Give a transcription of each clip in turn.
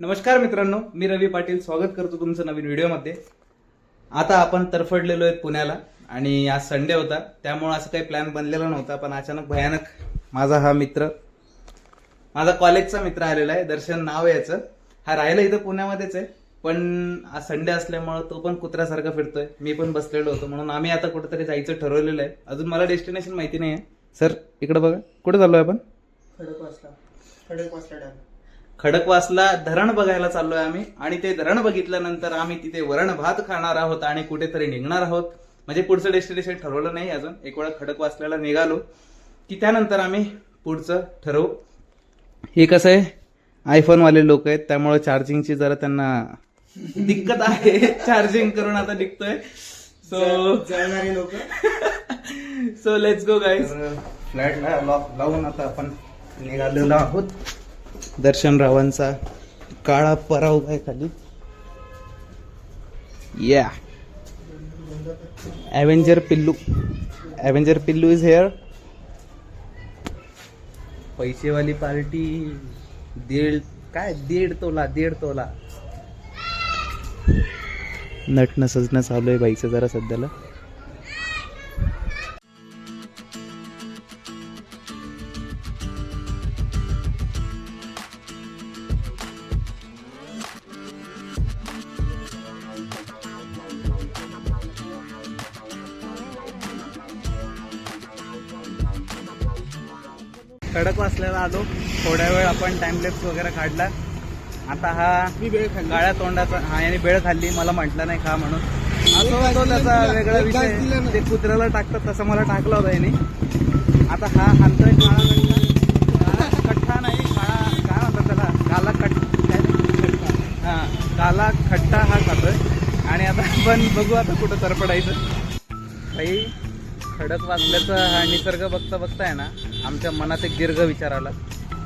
नमस्कार मित्रांनो मी रवी पाटील स्वागत करतो तुमचं नवीन व्हिडिओमध्ये. आता आपण तरफडलेलो आहेत पुण्याला आणि आज संडे होता त्यामुळे असं काही प्लॅन बनलेला नव्हता पण अचानक भयानक माझा हा मित्र माझा कॉलेजचा मित्र आलेला आहे दर्शन नाव याचं. हा राहिला इथं पुण्यामध्येच आहे पण आज संडे असल्यामुळं तो पण कुत्र्यासारखा फिरतोय मी पण बसलेलो होतो म्हणून आम्ही आता कुठेतरी जायचं ठरवलेलं आहे. अजून मला डेस्टिनेशन माहिती नाही आहे सर इकडे बघा कुठे आहे आपण? खडकवासला खडकवासला डॅम खडकवासला धरण बघायला चाललोय आम्ही. आणि ते धरण बघितल्यानंतर आम्ही तिथे वरण भात खाणार आहोत आणि कुठेतरी निघणार आहोत. म्हणजे पुढचं डेस्टिनेशन ठरवलं नाही अजून. एक वेळा खडकवासल्याला निघालो. की त्यानंतर आम्ही पुढचं ठरवू. हे कसं आहे? आयफोन वाले लोक आहेत त्यामुळे चार्जिंगची जरा त्यांना दिक्कत आहे. चार्जिंग करून आता निघतोय. सो जळणारे लोक. सो लेट्स गो गाईज फ्लॅटला लॉक लावून आता आपण निघालेलो आहोत. दर्शन रावांचा काळा पराव आहे खाली. या ॲव्हेंजर पिल्लू. ॲव्हेंजर पिल्लू इज हेअर पैसेवाली पार्टी दीड काय दीड तोला दीड तोला. नटणं सजणं चालू आहे बाईचं जरा सध्याला. कडक वाचलेला आलो थोड्या वेळ आपण टाइमलेप्स वगैरे काढला. आता हा मी वेळ काळ्या तोंडाचा हा याने बेळ खाल्ली. मला म्हटलं नाही खा म्हणून. असं तो त्याचा वेगळा विषय. ते कुत्र्याला टाकतात तसं मला टाकला होता याने. आता हा हाणतोय काळा कट्टा नाही काळा काय म्हणतात त्याला? काला कट हा काला खट्टा हा खातोय. आणि आता आपण बघू आता कुठं तरपडायचं काही खडक वाचल्याचा हा निसर्ग बघता बघता आहे ना. आमच्या मनात एक दीर्घ विचार आला.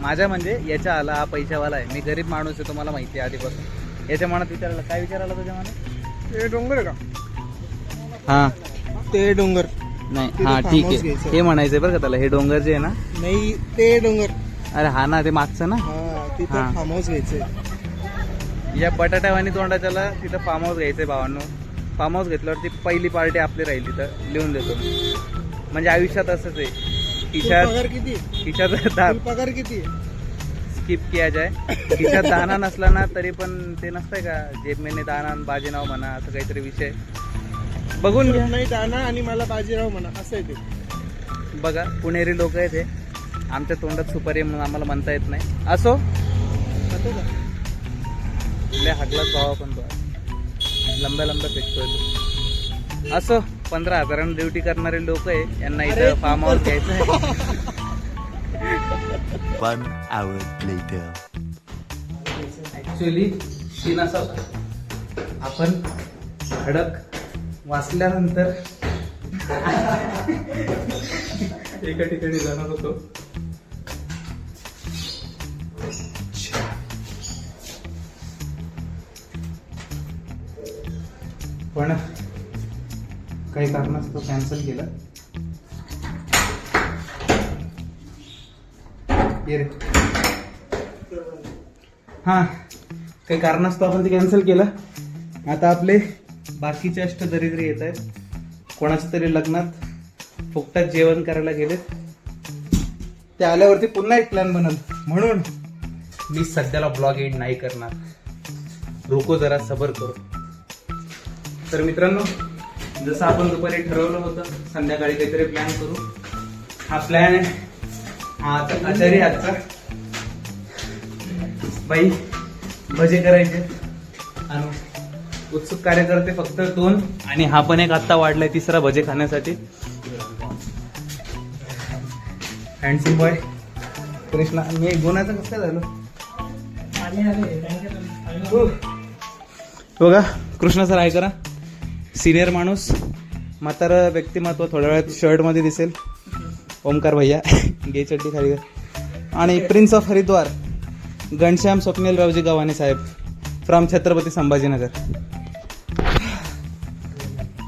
माझ्या म्हणजे याच्या आला हा पैशावाला आहे. मी गरीब माणूस आहे तुम्हाला माहिती आहे आधीपासून. याच्या मनात विचार आला. काय विचार आला तुझ्या मनात? ते डोंगर का? हा. ते डोंगर. नाही हा ठीक आहे. हे म्हणायचंय बरं का त्याला. हे डोंगर जे आहे ना? नाही ते डोंगर. अरे हा ना ते मागचं ना? तिथं. फार्म हाऊस घ्यायचंय. या बटाट्यावानी तोंडाच्याला तिथं फार्म हाऊस घ्यायचंय भावांनो. फार्म हाऊस घेतल्यावरती पहिली पार्टी आपली राहील तिथं लिहून देतो म्हणजे आयुष्यात असंच आहे. खिशात पगार किती? खिशात पगार किती? स्किप किया जाय खिशात दाना नसला ना तरी पण ते नसतंय का? जेब मेने दाना बाजी नाव म्हणा असं काहीतरी विषय. बघून घ्या. नाही दाना आणि मला बाजीराव म्हणा असं आहे ते. बघा पुणेरी लोक आहेत हे. आमच्या तोंडात सुपारी म्हणून आम्हाला म्हणता येत नाही. असो. हाकलाच भावा पण तो. लंब्या लंब्या फेकतोय असो. पंधरा हजारांना ड्युटी करणारे लोक आहे यांना इथं फार्म हाऊस घ्यायचं आहे. ऍक्च्युली सीन असा आपण खडक वाचल्यानंतर एका ठिकाणी जाणार होतो. पण काही कारणास्तव कॅन्सल केलं. ये रे. हां काही कारणास्तव आपण ते कॅन्सल केलं. आता आपले बाकीचे अष्टदरिद्री येत आहेत. कोणाच्या तरी लग्नात फुकटात जेवण करायला गेलेत. ते आल्यावरती पुन्हा एक प्लॅन बनल. म्हणून मी सध्याला ब्लॉग एंड नाही करणार. रोको जरा सबर करू. तर मित्रांनो जसं आपण दुपारी ठरवलं होतं संध्याकाळी काहीतरी प्लॅन करू. हा प्लॅन हा आता आचारी आजचा बाई भजे करायचे. आणि उत्सुक कार्यकर्ते फक्त दोन आणि हा पण एक आत्ता वाढलाय तिसरा भजे खाण्यासाठी. हँडसम बॉय कृष्णा मी गुणाचं कसं झालं? हो. बघा. कृष्णा सर आहे करा. सिनियर माणूस म्हातारं व्यक्तिमत्व थोड्या वेळात शर्टमध्ये दिसेल. ओमकार भैया गे चड्डी खाली आणि प्रिन्स ऑफ हरिद्वार घनश्याम स्वप्नील रावजी गव्हाणे साहेब फ्रॉम छत्रपती संभाजीनगर.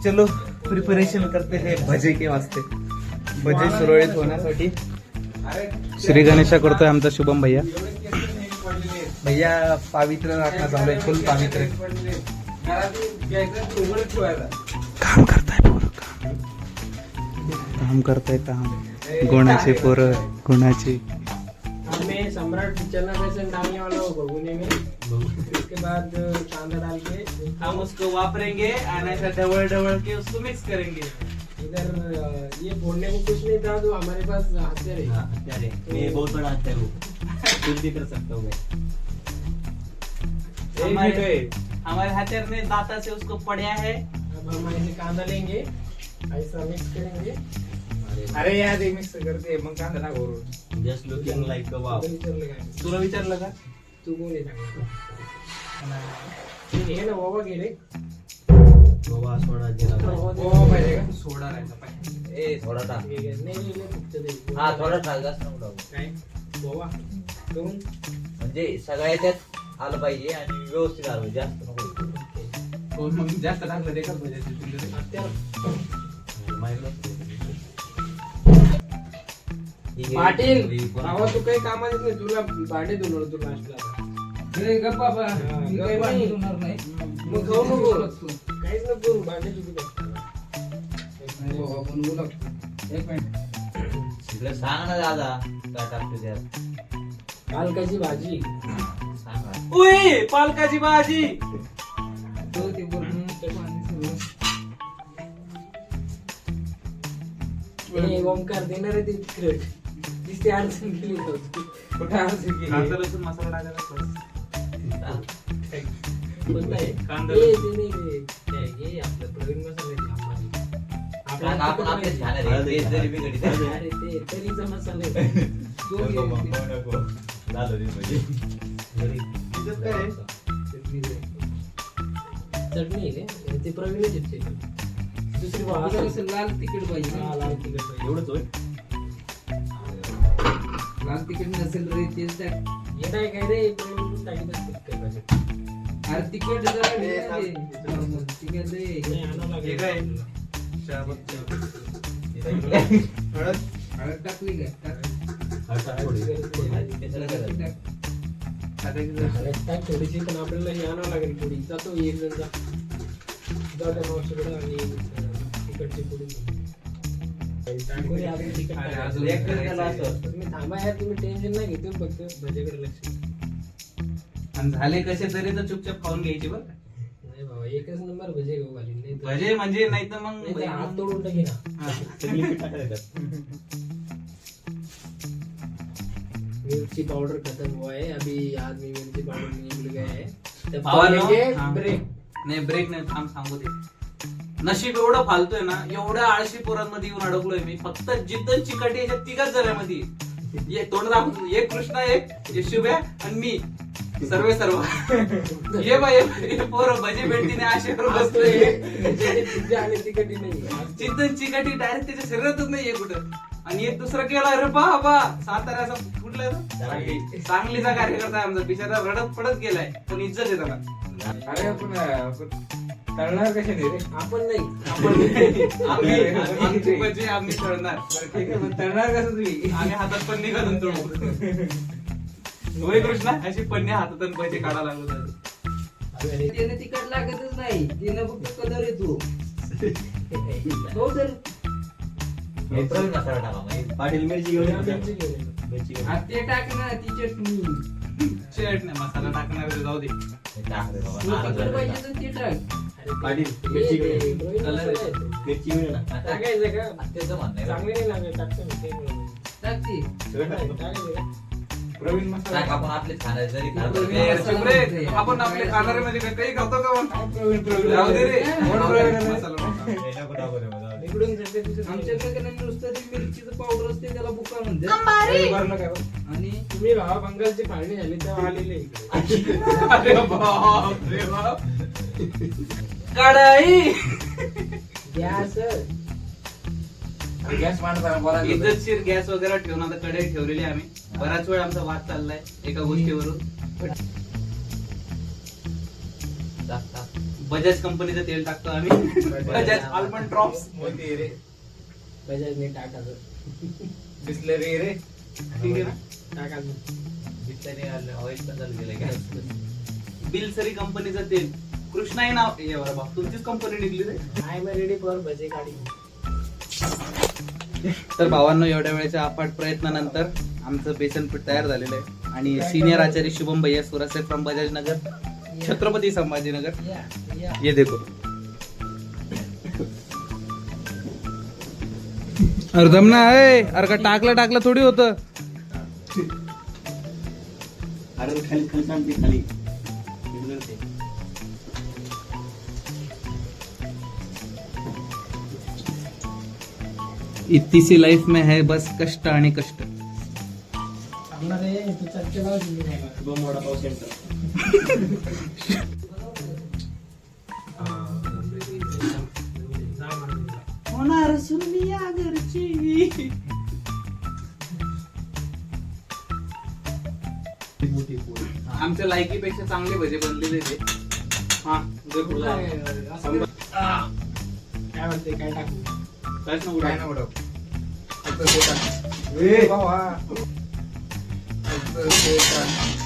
चलो प्रिपरेशन करते हे भजे के वाजते भजे सुरळीत होण्यासाठी. श्री गणेशा करतोय आमचा शुभम भैया. भैया पावित्र राखणं चालू आहे फुल पावित्र काम करताय पोरं काम. काम करताय काम गुणाचे पोरं गुणाचे. हमें सम्राट चना बेसन डालने वाला हो में. उसके बाद कांदा डाल के हम उसको वापरेंगे और ऐसा डबल डबल के उसको मिक्स करेंगे. इधर ये को कुछ नहीं था तो हमारे पास हथियार है। अरे ये बहुत बड़ा हत्या है। वो कुछ भी कर सकता हूँ मैं। हमारे हथियार ने दाता से उसको पढ़ा है। अब हम ऐसे कांदा लेंगे ऐसा मिक्स करेंगे। अरे यार ते मिक्स करते मग कांदा टाक वरून just looking like a wow तुला विचारलं का तू कोण आहे सांगा हे ना बाबा गेले गोवा सोडा जिरा गोवा पाहिजे का सोडा राहायचा पाहिजे। ए थोडा टाक नाही. हा थोडा टाक जास्त नको टाकू. काय? बाबा दोन. म्हणजे सगळ्या याच्यात आलं पाहिजे आणि व्यवस्थित आलं पाहिजे. जास्त नको हो, मग जास्त टाकलं ते का पाहिजे हत्यार पाटील तू काही नाही. तुला भांडे धुणार तू लास्टला बाबा मी काही भांडी धुणार नाही. मग खाऊ नको. काहीच नको करू भांडे तुझी एक मिनिट तिकडे सांग ना दादा काय टाकतो त्यात. पालकाची भाजी. उई पालकाची भाजी तो ते वरून पाणी सगळं. हे ओमकार देणार आहे ते दिसते अडचण कुठं? कांदा लसूण मसाला. कोणता आहे कांदा. हे ते नाही हे आपलं प्रवीण आपण तिखट आपलेच पाहिजे. खाणार आहे. तेच जरी बिघडीत आहे. अरे ते तरीचा मसाला आहे. तो नको घे. मग, नको. झालं ते म्हणजे. घरी. त्याच्यात काय आहे? चटणी आहे रे. ते प्रवीणच आहे ते. दुसरी कसं लाल तिखट पाहिजे हा, लाल तिखट पाहिजे. एवढंच होय लाल तिखट नसेल रे तेच टाक हे काय काय रे प्रवीण. अरे तिखट जरा घे ना ते. तिखट दे. नाही, आणावं लागेल. हे काय? शाबत हळद हळद टाकली काय टाक. आता थोडी. त्याच्याला काय झालं? टाक. टाकायची थोडीशी पण आपल्याला हे आणावं लागेल पुडी जातो एक जण जाऊ त्या मावशीकडे आणि तिकडची असं. तुम्ही थांबा यार तुम्ही टेन्शन नाही घेतो फक्त भजेकडे लक्ष आणि झाले कसे तरी तर चुपचाप खाऊन घ्यायचे बरं? नाही बाबा एकच नंबर भजे घेऊ भजे म्हणजे नाही तर तर हात मग तोडून टाकी ना मिर्ची पाउडर खत्म हुआ है अभी आज में मिर्ची पाउडर नहीं मिल गया है हा. ब्रेक नाही ब्रेक नाही थांब सांगू दे नशीब एवढं फालतोय ना एवढ्या आळशी पोरांमध्ये येऊन अडकलोय मी फक्त जिद्द चिकाटी याच्या तिघाच जणांमध्ये ये तोंड दाखवतो एक कृष्णा एक यशुभ्या आणि मी सर्वे सर्व ये बाय ये पोरं भजी भेटतीने असे बसलोय चिंतन चिकाटी डायरेक्ट त्याच्या शरीरातच नाहीये कुठं आणि एक दुसरा केला अरे बाबा! साताऱ्याचा कुठला सांगली. सांगलीचा कार्यकर्ता आहे आमचा. बिचारा रडत पडत गेलाय. पण इज्जत आहे त्याला. अरे आपण आपण तळणार कशाने रे? आपण नाही. आपण आम्ही आमची भजी आम्ही तळणार. बरं ठीक आहे पण तळणार कसं तुम्ही? आम्ही हातात पन्नी घालून तळू. होय कृष्णा? अशी पन्नी हातातून भजी काढा लागलो त्याने तिखट लागतच नाही. तिनं फक्त कलर येतो. हो तर. हे प्रवीण मसाला टाका मग. पाटील मिरची घेऊन ये. मिरची घेऊन ये. मिरची घेऊन ये. आ, ते टाक ना ती चटणी शेट नाही मसाला टाकणार आहे, जाऊ दे हे टाक रे बाबा. तुला नाराज तिखट झाला. पाहिजे तर ते टाक अरे, ते- पाटील, ते- मिरची ते- घेऊन ये. प्रवीण कलर मसाला आहे. आहे तो. मिरची घेऊन ये ना. टाकायचं का त्याचं म्हणणं आहे. चांगले नाही लागत टाकतो मी ते नाही. टाक ती सगळं टाक. टाकायचं का? प्रवीण टाक, आपण खाणार जरी खाणार ए, रे. आपण आपले खाणारे मध्ये काय काही खातो का? काय प्रवीण प्रवीण जाऊ दे रे? मसाला टाका. हे नको टाकू रे, जाऊ दे. इकडून आमच्याकडे नुसतं ते मिरचीचं पावडर असते त्याला बुका म्हणतात. अरे, भरलं काय बरं? आणि तुम्ही भावा बंगालची फाळणी झाली तेव्हा आलेले इकडे. अरे बाप. रे बाप कढाई गॅस गॅस. इज्जतशीर गॅस वगैरे ठेवून आता कढई ठेवलेली आहे आम्ही. बराच वेळ आमचा वाद चाललाय एका गोष्टीवरून. बजाज कंपनीचं तेल टाकतो आम्ही. बजाज आल्मंड ड्रॉप्स मोती रे. बजाज नाही टाकायचं. बिस्लरी रे. ठीक आहे ना? टाकायचं. ऑइल पण चालू केलं गॅस बिलसरी कंपनीचं तेल. कृष्णाई नाव हे बरं बाप तुमचीच कंपनी निघली रे. I am ready for bhaje काढी. तर भावांनो एवढ्या वेळेच्या अफाट प्रयत्नानंतर आमचं बेसन पीठ तयार झालेलं आहे. आणि सिनियर आचार्य शुभम भैया सुरसे फ्रॉम बजाज नगर. छत्रपती संभाजीनगर. या देखो. अरे दम ना आहे अरे का टाकलं टाकलं थोडी होत. अरे खाली खाली सांगते खाली. इतनी सी लाईफ में है बस कष्ट आणि कष्ट. होणार सुनिया घरची आमच्या लायकीपेक्षा चांगले भजे बनलेले ते. हा. काय. काय म्हणते काय टाकू? काहीच नको टाकू. इथे टाकू नाही काढायची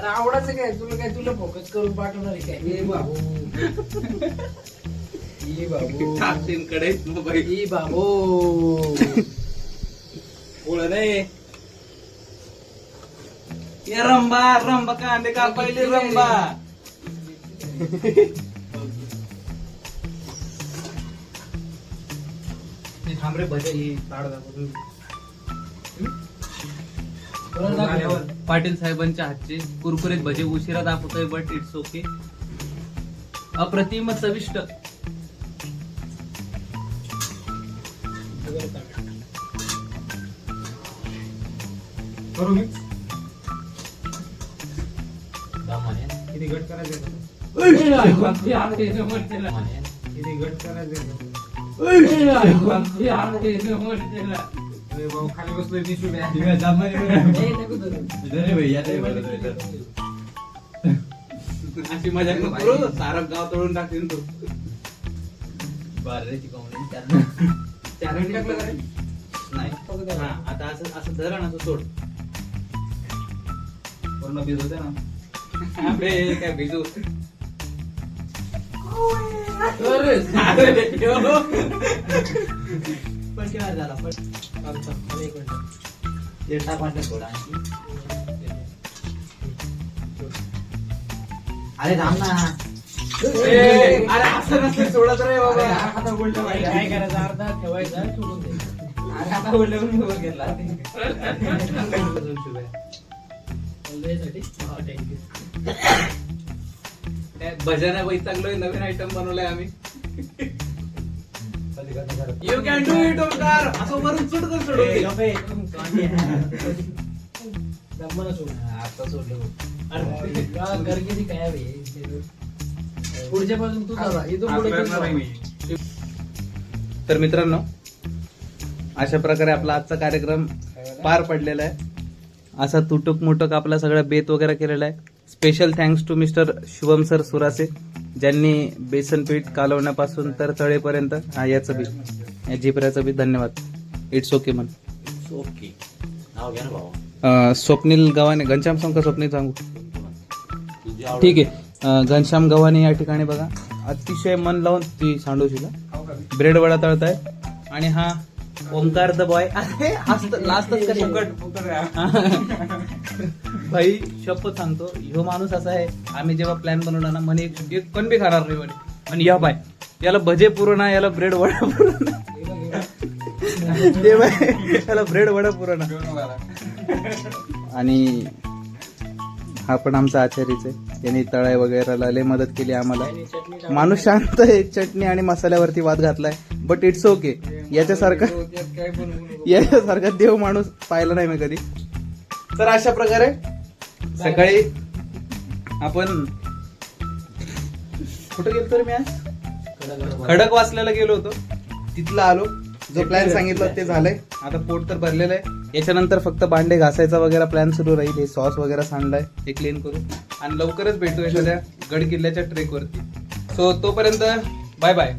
अरे आवडायचं काय? तुला काय तुला फोकस करून पाठवणार आहे काय? ए बाबू. ए बाबू. कढईत मोबाईल. ई बाबो. पोळं नाही ये रंबा रंबा कांदे का? पहिले रंबा. ते थांब रे भजे ही ताड दाखवतो. पाटील साहेबांच्या हातचे कुरकुरीत भजे उशिरा दाखवतोय बट इट्स ओके अप्रतिम चविष्ट. किती घट करायचं? किती घट? अरे भाऊ खाली बसलोय तीस रुपये ए, नको धरू. अशी मजा करू सारं गाव तोडून टाकतील तू. बाररेची कोंबडी त्यांना चारही टाकलं का रे? नाही. हा, आता असं असं धर आणि असं सोड. पूर्ण भिजवते ना. अबे काय भिजू? एक मिनिट. देठा पांढरा थोडा अरे थांब ना अरे असं नसतं सोडत रे बाबा काय करायचं अर्धा ठेवायचा सोडून द्यायचं. बोलण्यासाठी? हा, thank you. भजन वैतागलोय नवीन आयटम बनवलाय आम्ही you can do it Omkar असं वरून सुट कर सोडून सोड. आता सोडलं अरे, का गरजेची काय आहे बे? पुढच्या पासून तू चाला इथून पुढे तू. तर मित्रांनो अशा प्रकारे आपला आजचा कार्यक्रम पार पडलेला आहे असा तुटक मुटक आपला सगळा बेत वगैरे केलेला आहे special thanks to mister Shubham sir Surase ज्यांनी बेसन पीठ कालवण्यापासून तर तळेपर्यंत हा याचं बी. या झिपऱ्याचं बी धन्यवाद. इट्स ओके म्हण ओके नाव घ्या ना भाऊ अं, स्वप्नील गव्हाणे घनश्याम सांग का स्वप्नील सांगू. ठीक आहे. अं, घनश्याम गव्हाणे या ठिकाणी बघा. अतिशय मन लावून ती सांडोशीला. ब्रेड वडा तळताय. आणि हा ओंकार द बॉय. लाजतात का भाई शपथ सांगतो ह्यो माणूस असा आहे आम्ही जेव्हा प्लॅन बनवला ना म्हणे एक- एक पण बी खाणार नाही म्हणे. आणि या बाय. याला भजे पुरणा याला ब्रेड वडा पुरणा ते बाय याला ब्रेड वडा पुरणा आणि हा पण आमचा आचार्यच आहे. त्यांनी तळाय वगैरे लय मदत केली आम्हाला. माणूस शांत आहे चटणी आणि मसाल्यावरती वाद घातलाय बट इट्स ओके याच्यासारखा. याच्यासारखा देव माणूस पाहिला नाही मी कधी. तर अशा प्रकारे सकाळी आपण कुठे गेलो तर मी आज? खडक वाचल्याला गेलो होतो. तिथला आलो. जो प्लॅन सांगितला ते झालंय. आता पोट तर भरलेलं आहे. याच्यानंतर फक्त भांडे घासायचा वगैरे प्लॅन सुरू राहील. हे सॉस वगैरे सांडलाय. हे क्लीन करू. आणि लवकरच भेटू एखाद्या गड किल्ल्याच्या ट्रेक वरती. सो तोपर्यंत बाय बाय